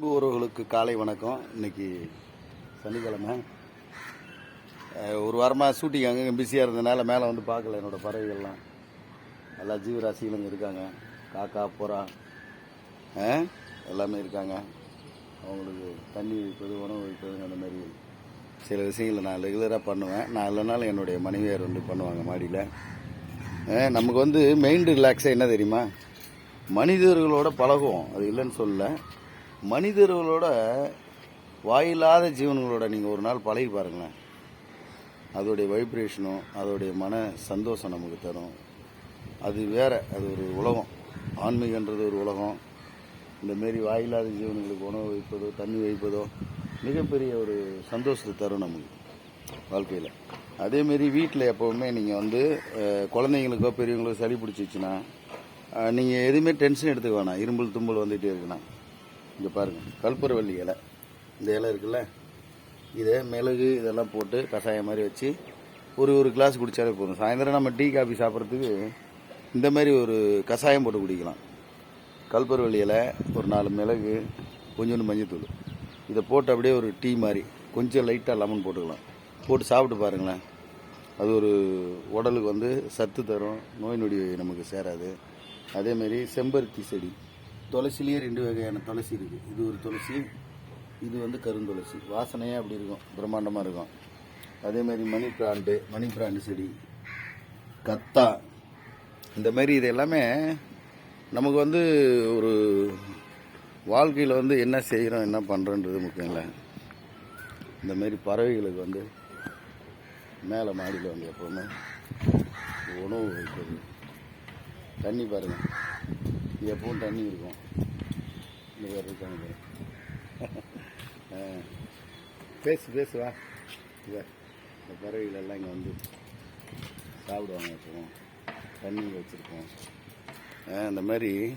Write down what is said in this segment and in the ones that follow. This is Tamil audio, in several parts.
அன்பு உறவுகளுக்கு காலை வணக்கம். இன்னைக்கு சனிக்கிழமை. ஒரு வாரமாக ஷூட்டிங் அங்கங்கே பிஸியாக இருந்ததுனால மேலே வந்து பார்க்கல என்னோட பறவைகள்லாம். எல்லா ஜீவராசிகளும் இங்கே இருக்காங்க. காக்கா புறா எல்லாமே இருக்காங்க. அவங்களுக்கு தண்ணி வைப்பது உணவு வைப்பது அந்த மாதிரி சில விஷயங்களை நான் ரெகுலராக பண்ணுவேன். நான் இல்லைனாலும் என்னுடைய மனைவியார் வந்து பண்ணுவாங்க மாடியில். நமக்கு வந்து மெயின் ரிலாக்ஸாக என்ன தெரியுமா? மனிதர்களோட பழகுவோம். அது இல்லைன்னு சொல்லலை. மனிதர்களோட வாயில்லாத ஜீவன்களோட நீங்கள் ஒரு நாள் பழகி பாருங்களேன். அதோடைய வைப்ரேஷனும் அதோடைய மன சந்தோஷம் நமக்கு தரும். அது வேற அது ஒரு உலகம். ஆன்மீகன்றது ஒரு உலகம். இந்த மாரி வாயில்லாத ஜீவன்களுக்கு உணவு வைப்பதோ தண்ணி வைப்பதோ மிகப்பெரிய ஒரு சந்தோஷத்தை தரும் நமக்கு வாழ்க்கையில். அதேமாரி வீட்டில் எப்போவுமே நீங்கள் வந்து குழந்தைங்களுக்கோ பெரியவங்களுக்கோ சளி பிடிச்சிச்சுன்னா நீங்கள் எதுவுமே டென்ஷன் எடுத்துக்க வேணாம். இரும்பல் தும்பல் வந்துகிட்டே இருக்குண்ணா இங்கே பாருங்கள் கல்பூரவள்ளி இலை. இந்த இலை இருக்குல்ல இதை மிளகு இதெல்லாம் போட்டு கஷாயம் மாதிரி வச்சு ஒரு ஒரு கிளாஸ் குடித்தாலே போதும். சாயந்தரம் நம்ம டீ காஃபி சாப்பிட்றதுக்கு இந்த மாதிரி ஒரு கஷாயம் போட்டு குடிக்கலாம். கல்பூரவள்ளி இலை ஒரு நாலு மிளகு கொஞ்சோண்டு மஞ்சத்தூள். இதை போட்டு அப்படியே ஒரு டீ மாதிரி கொஞ்சம் லைட்டாக லெமன் போட்டுக்கலாம். போட்டு சாப்பிட்டு பாருங்களேன். அது ஒரு உடலுக்கு வந்து சத்து தரும் நோய் நொடி நமக்கு சேராது. அதேமாரி செம்பருத்தி செடி. துளசிலேயே ரெண்டு வகையான துளசி இருக்குது இது ஒரு துளசி இது வந்து கருந்துளசி வாசனையே அப்படி இருக்கும். பிரம்மாண்டமாக இருக்கும். அதேமாரி மணி பிராண்டு மணி பிராண்டு செடி கத்தா. இந்த மாதிரி இது எல்லாமே நமக்கு வந்து ஒரு வாழ்க்கையில் வந்து என்ன செய்கிறோம் என்ன பண்ணுறோன்றது முக்கியம் இல்லை. இந்த மாதிரி பறவைகளுக்கு வந்து மேலே மாடியில் வந்து எப்போவுமே உணவு வைக்கிறது தண்ணி பாருங்கள் எப்பவும் தண்ணி இருக்கும். இந்த பேர் இருக்காங்க ஆ. பேசு பேசு வா. இதை. இந்த பறவைகளெல்லாம் இங்கே வந்து சாப்பிடுவாங்க எப்பவும் தண்ணி வச்சுருக்கோம். இந்த மாதிரி.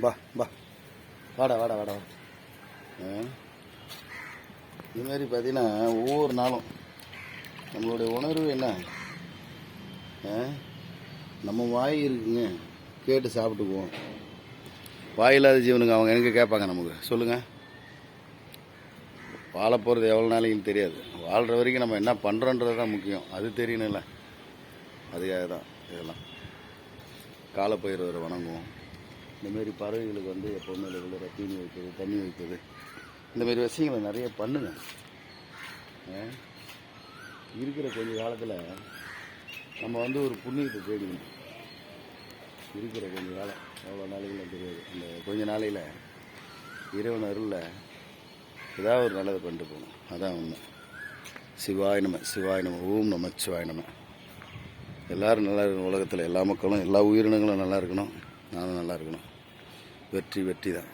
பா பா வாடா வாடா வாடா ஆ. இது மாதிரி பார்த்தீங்கன்னா ஒவ்வொரு நாளும் நம்மளுடைய உணர்வு என்ன? ஆ? நம்ம வாய் இருக்குங்க. கேட்டு சாப்பிட்டுக்குவோம். வாயில்லாத ஜீவனுங்க அவங்க எங்கே கேட்பாங்க நமக்கு. சொல்லுங்கள் வாழ போகிறது எவ்வளோ நாளைக்குன்னு தெரியாது. வாழ்கிற வரைக்கும் நம்ம என்ன பண்ணுறோன்றது தான் முக்கியம். அது தெரியணும்ல. அதுக்காக தான் இதெல்லாம். காலப்பயிர் வணங்குவோம். இந்தமாரி பறவைகளுக்கு வந்து எப்போவுமே ரெகுலராக தீனி வைக்கிறது தண்ணி வைக்கிறது. இந்தமாரி விஷயங்களை நிறைய பண்ணுங்க. இருக்கிற கொஞ்ச காலத்தில் நம்ம வந்து ஒரு புண்ணியத்தை தேடிக்கணும். இருக்கிற கொஞ்ச காலம் எவ்வளோ நாளையில் தெரியாது. அந்த கொஞ்ச நாளையில் இறைவன் அருளில் ஏதாவது ஒரு நல்லதை பண்ணிட்டு போகணும். அதான் உண்மை. சிவாய நம சிவாய நம ஓம் நம சிவாய நம. எல்லாரும் நல்லா இருக்கணும் உலகத்தில் எல்லா மக்களும் எல்லா உயிரினங்களும் நல்லா இருக்கணும். நானும் நல்லா இருக்கணும். வெற்றி வெற்றி தான்